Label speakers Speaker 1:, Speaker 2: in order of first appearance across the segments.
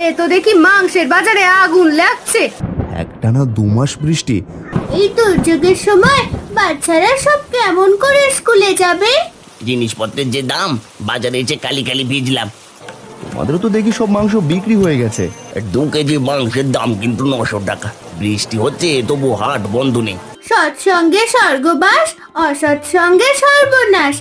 Speaker 1: এ তো দেখি মাংসের বাজারে আগুন লাগছে।
Speaker 2: একটানা দু মাস বৃষ্টি।
Speaker 3: এই দুর্যোগের সময় বাচ্চারা সব কেমন করে স্কুলে যাবে?
Speaker 4: জিনিসপত্রের যে দাম বাজারে এসে কালি কালি ভিজলাম।
Speaker 2: তোমাদেরও তো দেখি সব মাংস বিক্রি হয়ে গেছে।
Speaker 4: দু কেজি মাংসের দাম কিন্তু নশো টাকা। বৃষ্টি হচ্ছে তবু হাট বন্ধ নেই।
Speaker 3: সৎসঙ্গে স্বর্গবাস অসৎসঙ্গে সর্বনাশ।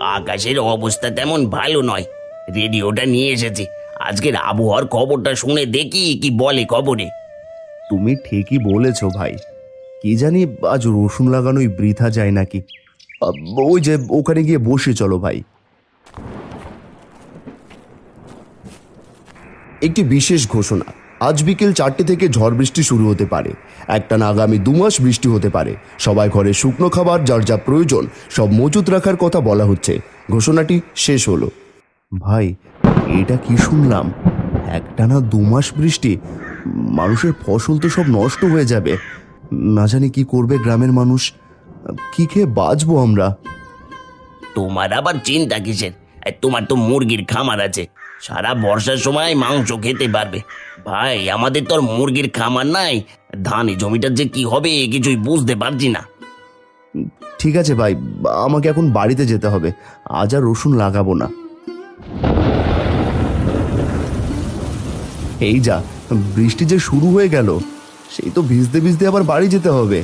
Speaker 4: আকাশের অবস্থা তেমন ভালো নয়। রেডিওটা নিয়ে এসেছি। আজকের আবহাওয়ার খবরটা শুনে দেখি কি বলে খবরে।
Speaker 2: তুমি ঠিকই বলেছ ভাই। কি জানি আজ রসুন লাগানোই বৃথা যায় নাকি। ওই যে ওখানে গিয়ে বসে চলো ভাই। একটি বিশেষ ঘোষণা। আজ বিকেল চারটে থেকে ঝড় বৃষ্টি শুরু হতে পারে। একটানা আগামী দু মাস বৃষ্টি হতে পারে। সবাই ঘরে শুকনো খাবার, যার যা প্রয়োজন, সব মজুত রাখার কথা বলা হচ্ছে। ঘোষণাটি শেষ হলো। ভাই, এটা কি শুনলাম? একটানা দু মাস বৃষ্টি, মানুষের ফসল তো সব নষ্ট হয়ে যাবে। না জানি কি করবে গ্রামের মানুষ। কি খেয়ে বাঁচবো আমরা?
Speaker 4: তোমার আবার চিন্তা কিসের? এই, তোমার তো মুরগির খামার আছে। সারা বর্ষার সময় মাংস খেতে পারবে। ভাই, আমাদের তো আর মুরগির খামার নাই। ধানে জমিটার যে কি হবে কিছুই বুঝতে পারছি না।
Speaker 2: ঠিক আছে ভাই, আমাকে এখন বাড়িতে যেতে হবে। আজ আর রসুন লাগাবো না। এই যা, বৃষ্টি যে শুরু হয়ে গেল, সেই তো ভিজতে ভিজতে আবার বাড়ি যেতে হবে।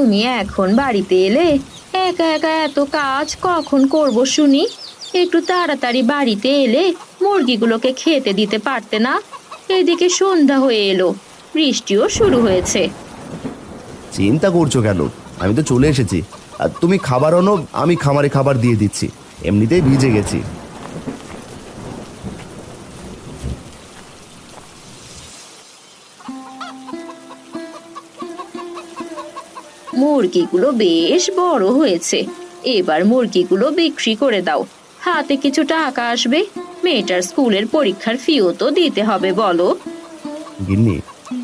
Speaker 5: তুমি এখন বাড়িতে এলে একা একা এত কাজ কখন করব শুনি? একটু তাড়াতাড়ি বাড়িতে এলে মুরগিগুলোকে খেতে দিতে পারতে না? এদিকে সন্ধ্যা হয়ে এলো, বৃষ্টিও শুরু হয়েছে।
Speaker 2: চিন্তা করছ কেন? আমি তো চলে এসেছি। আর তুমি খাবার আনো, আমি খামারে খাবার দিয়ে দিচ্ছি। এমনিতেই ভিজে গেছি।
Speaker 5: মুরগিগুলো বেশ বড় হয়েছে। এবার মুরগিগুলো বিক্রি করে দাও। হাতে কিছু টাকা আসবে। মেয়েটার স্কুলের পরীক্ষার ফিও তো দিতে হবে, বলো।
Speaker 2: গিন্নি,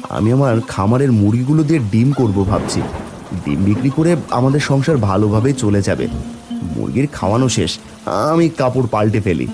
Speaker 2: আমি আমার খামারের মুরগিগুলো দিয়ে ডিম করব ভাবছি। ডিম বিক্রি করে আমাদের সংসার ভালোভাবে চলে যাবে। মুরগির খাওয়ানো শেষ। আমি কাপড় পাল্টে ফেলি।